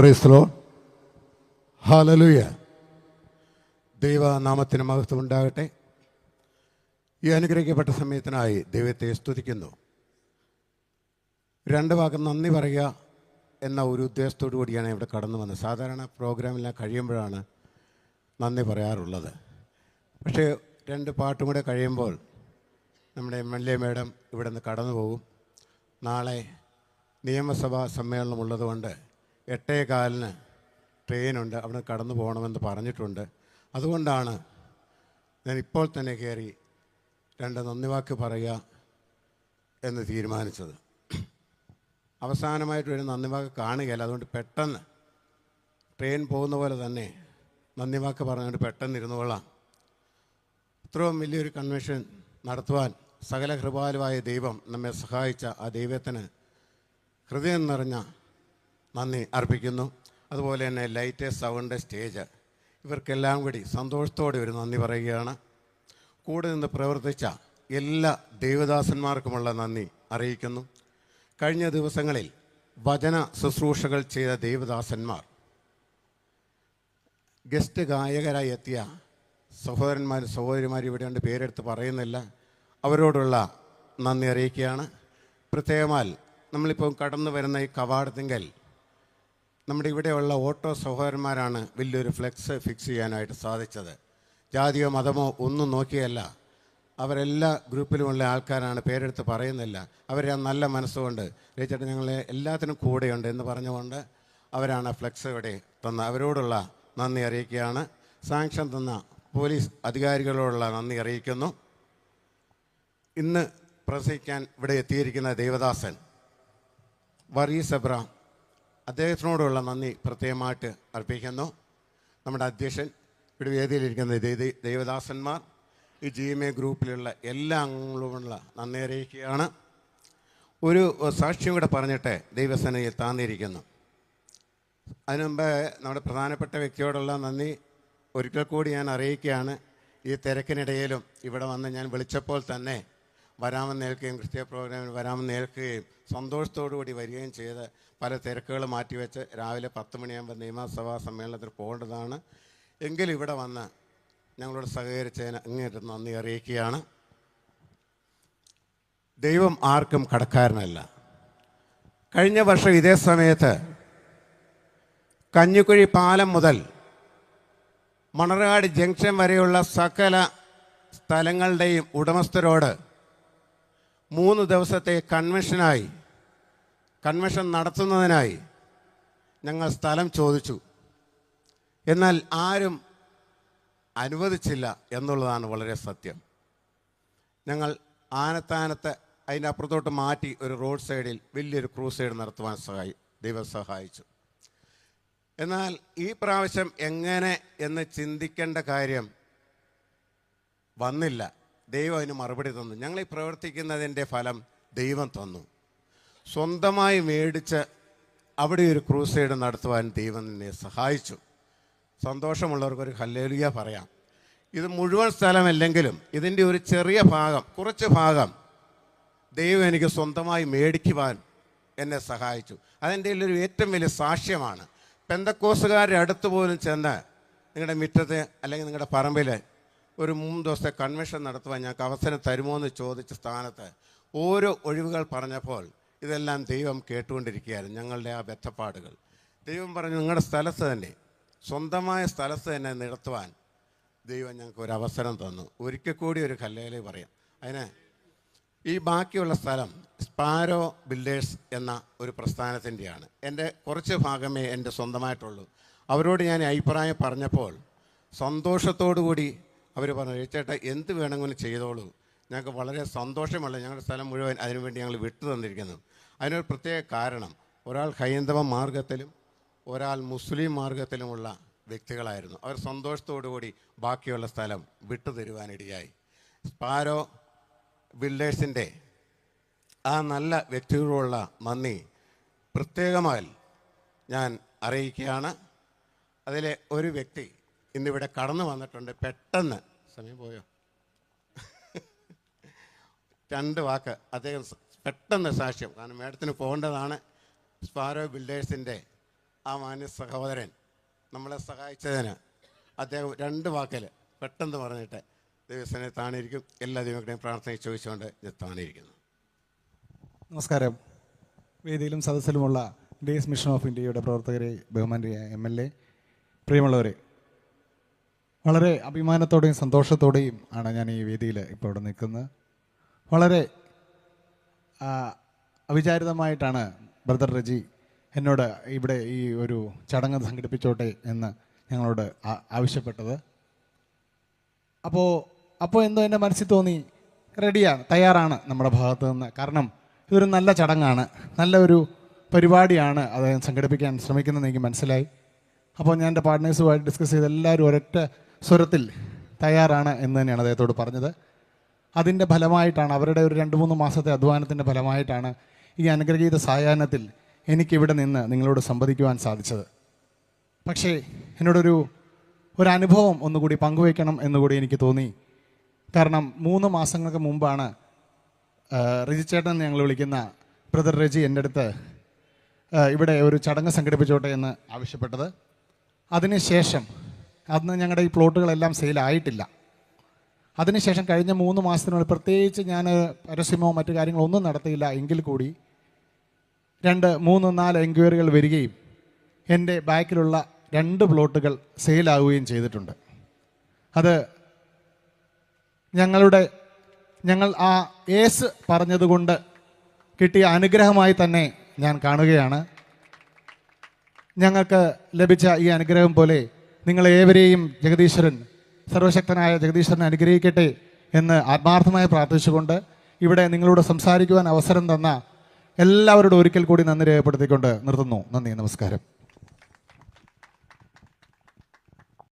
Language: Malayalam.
പ്രൈസ്ലോ ഹാലലുയ ദൈവനാമത്തിന് മഹത്വം ഉണ്ടാകട്ടെ. ഈ അനുഗ്രഹിക്കപ്പെട്ട സമയത്തിനായി ദൈവത്തെ സ്തുതിക്കുന്നു. രണ്ട് ഭാഗം നന്ദി പറയുക എന്ന ഒരു ഉദ്ദേശത്തോടു കൂടിയാണ് ഇവിടെ കടന്നു വന്നത്. സാധാരണ പ്രോഗ്രാമെല്ലാം കഴിയുമ്പോഴാണ് നന്ദി പറയാറുള്ളത്. പക്ഷേ രണ്ട് പാട്ടും കൂടെ കഴിയുമ്പോൾ നമ്മുടെ എം എൽ എ മേഡം ഇവിടെ നിന്ന് കടന്നു പോകും നാളെ നിയമസഭാ സമ്മേളനം ഉള്ളതുകൊണ്ട് എട്ടേ കാലിന് ട്രെയിനുണ്ട്. അവിടെ കടന്നു പോകണമെന്ന് പറഞ്ഞിട്ടുണ്ട്. അതുകൊണ്ടാണ് ഞാൻ ഇപ്പോൾ തന്നെ കയറി രണ്ട് നന്ദിവാക്ക് പറയുക എന്ന് തീരുമാനിച്ചത്. അവസാനമായിട്ട് ഒരു നന്ദിവാക്ക് കാണുകയല്ല. അതുകൊണ്ട് പെട്ടെന്ന് ട്രെയിൻ പോകുന്ന പോലെ തന്നെ നന്ദിവാക്ക് പറഞ്ഞുകൊണ്ട് പെട്ടെന്ന് ഇരുന്നുകൊള്ളാം ഇത്രയും വലിയൊരു കൺവെൻഷൻ നടത്തുവാൻ സകല കൃപാലുവായ ദൈവം നമ്മെ സഹായിച്ച ആ ദൈവത്തിന് ഹൃദയം നിറഞ്ഞ നന്ദി അർപ്പിക്കുന്നു. അതുപോലെ തന്നെ ലൈറ്റ് സൗണ്ട് സ്റ്റേജ്. ഇവർക്കെല്ലാം കൂടി സന്തോഷത്തോടെ ഒരു നന്ദി പറയുകയാണ്. കൂടെ നിന്ന് പ്രവർത്തിച്ച എല്ലാ ദൈവദാസന്മാർക്കുമുള്ള നന്ദി അറിയിക്കുന്നു. കഴിഞ്ഞ ദിവസങ്ങളിൽ വചന ശുശ്രൂഷകൾ ചെയ്ത ദൈവദാസന്മാർ ഗസ്റ്റ് ഗായകരായി എത്തിയ സഹോദരന്മാർ സഹോദരിമാർ ഇവിടെയുണ്ട് പേരെടുത്ത് പറയുന്നില്ല. അവരോടുള്ള നന്ദി അറിയിക്കുകയാണ്. പ്രത്യേകമാൽ നമ്മളിപ്പോൾ കടന്നു വരുന്ന ഈ കവാടത്തിങ്കൽ നമ്മുടെ ഇവിടെയുള്ള ഓട്ടോ സഹോദരന്മാരാണ് വലിയൊരു ഫ്ലെക്സ് ഫിക്സ് ചെയ്യാനായിട്ട് സാധിച്ചത്. ജാതിയോ മതമോ ഒന്നും നോക്കിയല്ല. അവരെല്ലാ ഗ്രൂപ്പിലുമുള്ള ആൾക്കാരാണ് പേരെടുത്ത് പറയുന്നില്ല. അവരെ നല്ല മനസ്സുകൊണ്ട് രചിച്ചിട്ട് ഞങ്ങളെ എല്ലാത്തിനും കൂടെയുണ്ട് എന്ന് പറഞ്ഞുകൊണ്ട് അവരാണ് ഫ്ലെക്സ് ഇവിടെ തന്ന അവരോടുള്ള നന്ദി അറിയിക്കുകയാണ്. സാങ്ഷൻ തന്ന പോലീസ് അധികാരികളോടുള്ള നന്ദി അറിയിക്കുന്നു. ഇന്ന് പ്രസംഗിക്കാൻ ഇവിടെ എത്തിയിരിക്കുന്ന ദേവദാസൻ വർഗീസ് എബ്ര അദ്ദേഹത്തിനോടുള്ള നന്ദി പ്രത്യേകമായിട്ട് അർപ്പിക്കുന്നു. നമ്മുടെ അധ്യക്ഷൻ ഇവിടെ വേദിയിലിരിക്കുന്ന ദേവദാസന്മാർ ഈ ജി എം എ ഗ്രൂപ്പിലുള്ള എല്ലാ അംഗങ്ങളുമുള്ള നന്ദി അറിയിക്കുകയാണ്. ഒരു സാക്ഷ്യം കൂടെ പറഞ്ഞിട്ട് ദൈവസേനയിൽ താന്നിരിക്കുന്നു. അതിനു നമ്മുടെ പ്രധാനപ്പെട്ട വ്യക്തിയോടുള്ള നന്ദി ഒരിക്കൽ കൂടി ഞാൻ അറിയിക്കുകയാണ്. ഈ തിരക്കിനിടയിലും ഇവിടെ വന്ന് ഞാൻ വിളിച്ചപ്പോൾ തന്നെ വരാമെന്ന് ഏൽക്കുകയും ക്രിസ്ത്യ പ്രോഗ്രാമിൽ വരാമെന്ന് ഏൽക്കുകയും സന്തോഷത്തോടു കൂടി വരികയും ചെയ്ത് പല തിരക്കുകൾ മാറ്റിവെച്ച് രാവിലെ പത്ത് മണിയാകുമ്പോൾ നിയമസഭാ സമ്മേളനത്തിൽ പോകേണ്ടതാണ്. എങ്കിലും ഇവിടെ വന്ന് ഞങ്ങളോട് സഹകരിച്ചതിന് അങ്ങേറ്റം നന്ദി അറിയിക്കുകയാണ്. ദൈവം ആർക്കും കടക്കാരനല്ല. കഴിഞ്ഞ വർഷം ഇതേ സമയത്ത് കഞ്ഞിക്കുഴി പാലം മുതൽ മണർകാട് ജംഗ്ഷൻ വരെയുള്ള സകല സ്ഥലങ്ങളുടെയും ഉടമസ്ഥരോട് മൂന്ന് ദിവസത്തെ കൺവെൻഷനായി. കൺവെൻഷൻ നടത്തുന്നതിനായി ഞങ്ങൾ സ്ഥലം ചോദിച്ചു. എന്നാൽ ആരും അനുവദിച്ചില്ല എന്നുള്ളതാണ് വളരെ സത്യം. ഞങ്ങൾ ആനത്താനത്ത് അതിന്റെ അപ്പുറത്തോട്ട് മാറ്റി ഒരു റോഡ് സൈഡിൽ വലിയൊരു ക്രൂസ് സൈഡ് നടത്തുവാൻ സഹായി ദൈവം സഹായിച്ചു. എന്നാൽ ഈ പ്രാവശ്യം എങ്ങനെ എന്ന് ചിന്തിക്കേണ്ട കാര്യം വന്നില്ല. ദൈവം അതിന് മറുപടി തന്നു. ഞങ്ങൾ ഈ പ്രവർത്തിക്കുന്നതിന്റെ ഫലം ദൈവം തന്നു. സ്വന്തമായി മേടിച്ച് അവിടെ ഒരു ക്രൂസൈഡ് നടത്തുവാൻ ദൈവം എന്നെ സഹായിച്ചു. സന്തോഷമുള്ളവർക്കൊരു ഹല്ലേലിയ പറയാം. ഇത് മുഴുവൻ സ്ഥലമല്ലെങ്കിലും ഇതിന്റെ ഒരു ചെറിയ ഭാഗം കുറച്ച് ഭാഗം ദൈവം എനിക്ക് സ്വന്തമായി മേടിക്കുവാൻ എന്നെ സഹായിച്ചു. അതിന്റെ ഒരു ഏറ്റവും വലിയ സാക്ഷ്യമാണ്. പെന്തക്കോസുകാരുടെ അടുത്ത് പോലും ചെന്ന് നിങ്ങളുടെ മിറ്റത്ത് അല്ലെങ്കിൽ നിങ്ങളുടെ പറമ്പിൽ ഒരു മൂന്ന് ദിവസത്തെ കൺവെൻഷൻ നടത്തുവാൻ ഞങ്ങൾക്ക് അവസരം തരുമോ എന്ന് ചോദിച്ച സ്ഥാനത്ത് ഓരോ ഒഴിവുകൾ പറഞ്ഞപ്പോൾ ഇതെല്ലാം ദൈവം കേട്ടുകൊണ്ടിരിക്കുകയായിരുന്നു ഞങ്ങളുടെ ആ ബന്ധപ്പാടുകൾ ദൈവം പറഞ്ഞു നിങ്ങളുടെ സ്ഥലത്ത് തന്നെ സ്വന്തമായ സ്ഥലത്ത് തന്നെ നടത്തുവാൻ ദൈവം ഞങ്ങൾക്ക് ഒരു അവസരം തന്നു. ഒരിക്കൽ കൂടി ഒരു കല്ലേലി പറയാം. അതിന് ഈ ബാക്കിയുള്ള സ്ഥലം സ്പാരോ ബിൽഡേഴ്സ് എന്ന ഒരു പ്രസ്ഥാനത്തിന്റെയാണ്. എന്റെ കുറച്ച് ഭാഗമേ എന്റെ സ്വന്തമായിട്ടുള്ളൂ. അവരോട് ഞാൻ അഭിപ്രായം പറഞ്ഞപ്പോൾ സന്തോഷത്തോടു കൂടി അവർ പറഞ്ഞു ചേട്ടാ എന്ത് വേണമെങ്കിലും ചെയ്തോളൂ. ഞങ്ങൾക്ക് വളരെ സന്തോഷമുള്ള ഞങ്ങളുടെ സ്ഥലം മുഴുവൻ അതിനുവേണ്ടി ഞങ്ങൾ വിട്ടു തന്നിരിക്കുന്നു. അതിനൊരു പ്രത്യേക കാരണം ഒരാൾ ഹൈന്ദവ മാർഗത്തിലും ഒരാൾ മുസ്ലിം മാർഗത്തിലുമുള്ള വ്യക്തികളായിരുന്നു. അവർ സന്തോഷത്തോടു കൂടി ബാക്കിയുള്ള സ്ഥലം വിട്ടു തരുവാനിടയായി. സ്പാരോ ബിൽഡേഴ്സിന്റെ ആ നല്ല വ്യക്തികളുള്ള നന്ദി പ്രത്യേകമായി ഞാൻ അറിയിക്കുകയാണ്. അതിലെ ഒരു വ്യക്തി ഇന്നിവിടെ കടന്നു വന്നിട്ടുണ്ട്. പെട്ടെന്ന്. സമയം പോയോ? രണ്ട് വാക്ക്. അദ്ദേഹം പെട്ടെന്ന് സാക്ഷ്യം. കാരണം മേഡത്തിന് പോകേണ്ടതാണ് സ്പാരോ ബിൽഡേഴ്സിന്റെ ആ മാന്യ സഹോദരൻ. നമ്മളെ സഹായിച്ചതിന് അദ്ദേഹം രണ്ട് വാക്കിൽ പെട്ടെന്ന് പറഞ്ഞിട്ട് ദിവസനെ താണിരിക്കും എല്ലാ ദൈവങ്ങളുടെയും പ്രാർത്ഥന ചോദിച്ചുകൊണ്ട് ഞാൻ താണിരിക്കുന്നു നമസ്കാരം. വേദിയിലും സദസ്സിലുമുള്ള ഡേസ് മിഷൻ ഓഫ് ഇന്ത്യയുടെ പ്രവർത്തകരെ ബഹുമാനിയ എം എൽ എ. പ്രിയമുള്ളവരെ വളരെ അഭിമാനത്തോടെയും സന്തോഷത്തോടെയും ആണ് ഞാൻ ഈ വേദിയിൽ ഇപ്പോൾ ഇവിടെ നിൽക്കുന്നത്. വളരെ അവിചാരിതമായിട്ടാണ് ബ്രദർ റജി എന്നോട് ഇവിടെ ഈ ഒരു ചടങ്ങ് സംഘടിപ്പിച്ചോട്ടെ എന്ന് ഞങ്ങളോട് ആവശ്യപ്പെട്ടത്. അപ്പോൾ അപ്പോൾ എന്തോ എന്റെ മനസ്സിൽ തോന്നി റെഡിയാണ് തയ്യാറാണ് നമ്മുടെ ഭാഗത്തു നിന്ന്. കാരണം ഇതൊരു നല്ല ചടങ്ങാണ് നല്ലൊരു പരിപാടിയാണ് അത് സംഘടിപ്പിക്കാൻ ശ്രമിക്കുന്നത് എനിക്ക് മനസ്സിലായി. അപ്പോൾ ഞാൻ എന്റെ പാർട്ട്നേഴ്സുമായിട്ട് ഡിസ്കസ് ചെയ്ത് എല്ലാവരും ഒരൊറ്റ സ്വരത്തിൽ തയ്യാറാണ് എന്ന് തന്നെയാണ് അദ്ദേഹത്തോട് പറഞ്ഞത്. അതിന്റെ ഫലമായിട്ടാണ് അവരുടെ ഒരു രണ്ട് മൂന്ന് മാസത്തെ അധ്വാനത്തിന്റെ ഫലമായിട്ടാണ് ഈ അനുഗ്രഹീത സായാഹ്നത്തിൽ എനിക്കിവിടെ നിന്ന് നിങ്ങളോട് സംവദിക്കുവാൻ സാധിച്ചത്. പക്ഷേ എന്നോടൊരു ഒരു അനുഭവം ഒന്നുകൂടി പങ്കുവയ്ക്കണം എന്നുകൂടി എനിക്ക് തോന്നി. കാരണം മൂന്ന് മാസങ്ങൾക്ക് മുമ്പാണ് റിജിച്ചേട്ടൻ റിജി ചേട്ടൻ ഞങ്ങൾ വിളിക്കുന്ന ബ്രദർ റെജി എന്റെ അടുത്ത് ഇവിടെ ഒരു ചടങ്ങ് സംഘടിപ്പിച്ചോട്ടെ എന്ന് ആവശ്യപ്പെട്ടത്. അതിനുശേഷം അന്ന് ഞങ്ങളുടെ ഈ പ്ലോട്ടുകളെല്ലാം സെയിലായിട്ടില്ല. അതിനുശേഷം കഴിഞ്ഞ മൂന്ന് മാസത്തിനുള്ളിൽ പ്രത്യേകിച്ച് ഞാൻ പരസ്യമോ മറ്റു കാര്യങ്ങളോ ഒന്നും നടത്തിയില്ല എങ്കിൽ കൂടി രണ്ട് മൂന്ന് നാല് എൻക്വയറികൾ വരികയും എന്റെ ബാക്കിലുള്ള രണ്ട് പ്ലോട്ടുകൾ സെയിലാവുകയും ചെയ്തിട്ടുണ്ട്. അത് ഞങ്ങളുടെ ഞങ്ങൾ ആ ഏസ് പറഞ്ഞതുകൊണ്ട് കിട്ടിയ അനുഗ്രഹമായി തന്നെ ഞാൻ കാണുകയാണ്. ഞങ്ങൾക്ക് ലഭിച്ച ഈ അനുഗ്രഹം പോലെ നിങ്ങളേവരെയും ജഗദീശ്വരൻ സർവശക്തനായ ജഗദീശ്വരൻ അനുഗ്രഹിക്കട്ടെ എന്ന് ആത്മാർത്ഥമായി പ്രാർത്ഥിച്ചുകൊണ്ട് ഇവിടെ നിങ്ങളോട് സംസാരിക്കുവാൻ അവസരം തന്ന എല്ലാവരോടും ഒരിക്കൽ കൂടി നന്ദി രേഖപ്പെടുത്തിക്കൊണ്ട് നിർത്തുന്നു. നന്ദി നമസ്കാരം.